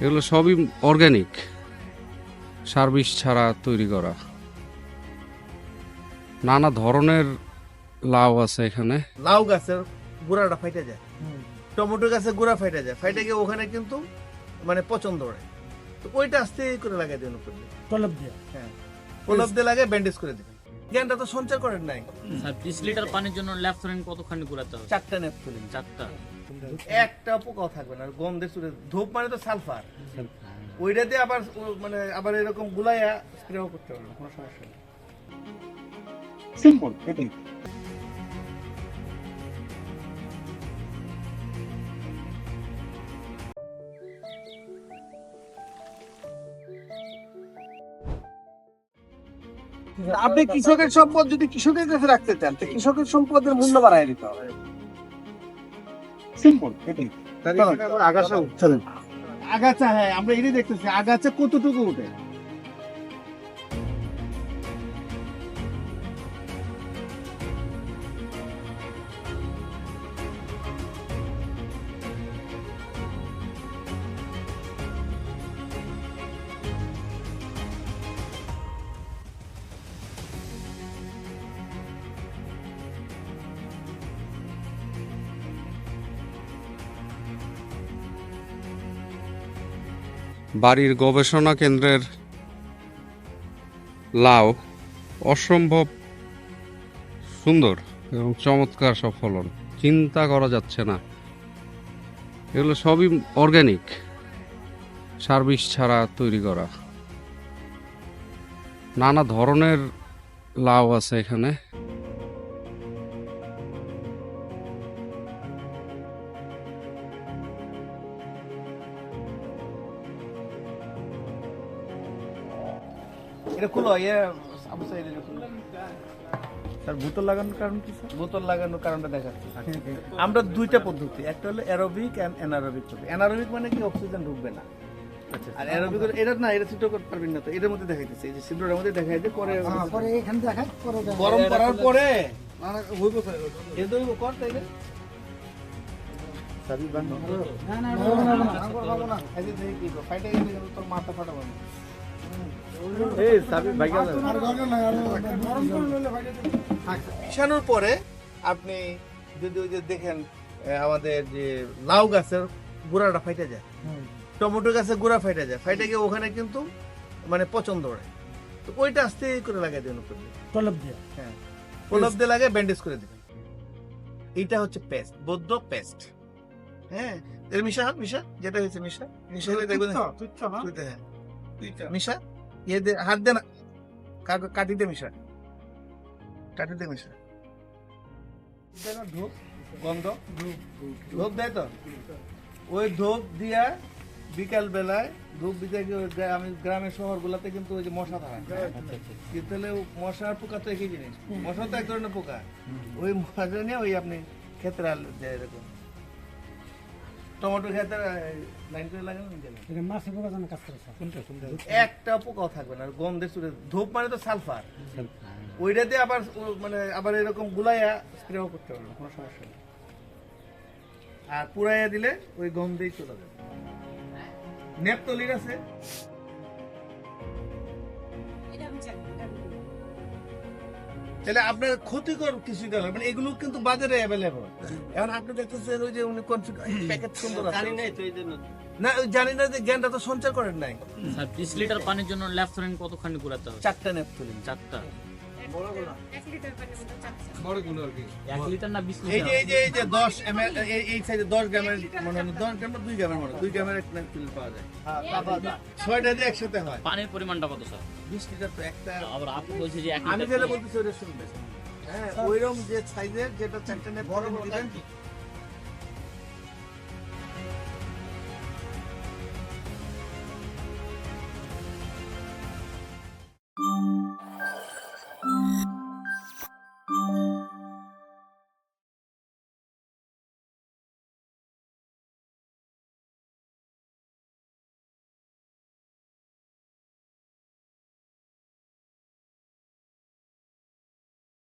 এগুলো সবই organic service ছাড়া তৈরি করা। নানা ধরনের লাউ আছে এখানে। লাউ গাছের গোড়াটা ফাইটে যায়। টমেটো গাছের গোড়া ফাইটে যায়। ফাইটে গিয়ে ওখানে কিন্তু মানে পছন্দ হয় তো ওইটা আস্তে করে লাগাই দেবেন উপর দিয়ে। হ্যাঁ। প্রলাপ দিয়ে লাগে ব্যান্ডেজ করে দেবেন। জ্ঞানটা তো সঞ্চার করেন নাই। স্যার বিশ লিটার পানির জন্য ল্যাফথরেন কতখানি ঘুরাতে হবে? চারটা নেপথলিন চারটা। একটা পোকাও থাকবে না গন্ধে চুরে ধূপ মানে তো সালফার। ওইটা দিয়ে আবার মানে আবার এরকম গুলাইয়া স্প্রেও করতে পারবে কোনো সমস্যা নেই। সিম্পল এটাই আপনি কৃষকের সম্পদ যদি কৃষকের কাছে রাখতে চান তো কৃষকের সম্পদের মূল্য বাড়ায় দিতে হবে। সিম্পল আগাছা আগাছা হ্যাঁ আমরা এটাই দেখতেছি। আগাছা কতটুকু উঠে? বাড়ির গবেষণা কেন্দ্রের লাউ অসম্ভব সুন্দর এবং চমৎকার সব ফলন। চিন্তা করা যাচ্ছে না। এগুলো সবই অর্গানিক সার্ভিস ছাড়া তৈরি করা। নানা ধরনের লাউ আছে এখানে। এটা খুলো ইয়ে আবু সাইদ স্যার বোতল লাগানোর কারণ কি স্যার বোতল লাগানোর কারণটা দেখাচ্ছি আমরা দুইটা পদ্ধতি একটা হলো অ্যারোবিক এন্ড অ্যানারোবিক পদ্ধতি অ্যানারোবিক মানে কি অক্সিজেন ঢুকবে না আর অ্যারোবিক এটা না এটা ছিদ্র করতে পারবেন না তো এটার মধ্যে দেখাইতেছে এই যে ছিদ্রটার মধ্যে দেখাই যে পরে পরে এখানে দেখায় পরে গরম করার পরে এ দইব কর না না না না মাথা না পিছানোর পরে আপনি যদি ওই যে দেখেন আমাদের যে লাউ গাছের গোড়াটা ফাইটে যায়। টমেটো গাছের গোড়া ফাইটে যায়। ফাইটে গিয়ে ওখানে কিন্তু মানে পছন্দ হয় তো ওইটা আস্তে করে লাগাই দেবেন উপর। দিয়ে। হ্যাঁ। দিয়ে লাগে ব্যান্ডেজ করে দিবেন। এইটা হচ্ছে পেস্ট বৌদ্ধ পেস্ট হ্যাঁ। এর মিশা মিশা যেটা হয়েছে মিশা মিশা হলে দেখবেন হ্যাঁ। মিশা? ইয়ে দে হাত দে না। কাগ- কাটি দে মিশা। কাটি দে মিশা। ধূপ গন্ধ। ধূপ দেয় তো। ওই ধূপ দিয়া বিকাল বেলায় ধূপ দিতে আমি গ্রামের শহর গুলাতে কিন্তু ওই যে মশা ধরা কিন্তু তাহলে মশার পোকা তো একই জিনিস। মশা তো এক ধরনের পোকা। ওই মশা নিয়ে ওই আপনি ক্ষেত্রে আল দেয় এরকম। টমেটো ক্ষেত্রে লাইন করে লাগানো এটা যেন কাজ করে স্যার। একটা পোকাও থাকবে না আর গন্ধে চুরে ধূপ মানে তো সালফার। ওইটা দিয়ে আবার মানে আবার এরকম গুলাইয়া স্প্রেও করতে পারবে কোনো সমস্যা নেই। আর পুরাইয়া দিলে ওই গন্ধেই চলে যাবে। নেপতলির আছে। তাহলে আপনার ক্ষতিকর কিছু দেওয়া মানে এগুলো কিন্তু বাজারে অ্যাভেলেবল এখন আপনি দেখতেছেন ওই যে উনি প্যাকেট সুন্দর জানি নাই তো এই জন্য। না জানি না যে জ্ঞানটা তো সঞ্চার করেন নাই। স্যার বিশ লিটার পানির জন্য ল্যাফথরেন কতখানি ঘুরাতে হবে? চারটা নেপথলিন চারটা। এক লিটার পানির মতো চাচ্ছে এক লিটার না বিশ এই যে এই যে এই যে 10 ml এই এই সাইজে 10 গ্রামের মনে হয় 10 গ্রাম না 2 গ্রামের মনে হয়? 2 গ্রামের একটা নেপথলিন পাওয়া যায়? ছয়টা দিয়ে একসাথে হয়। পানির পরিমাণটা কত স্যার? 20 লিটার তো একটা আবার আপনি বলছে যে আমি যেটা বলতেছি ওটা শুনবে হ্যাঁ ওইরকম যে সাইজের যেটা চারটা বড় দিবেন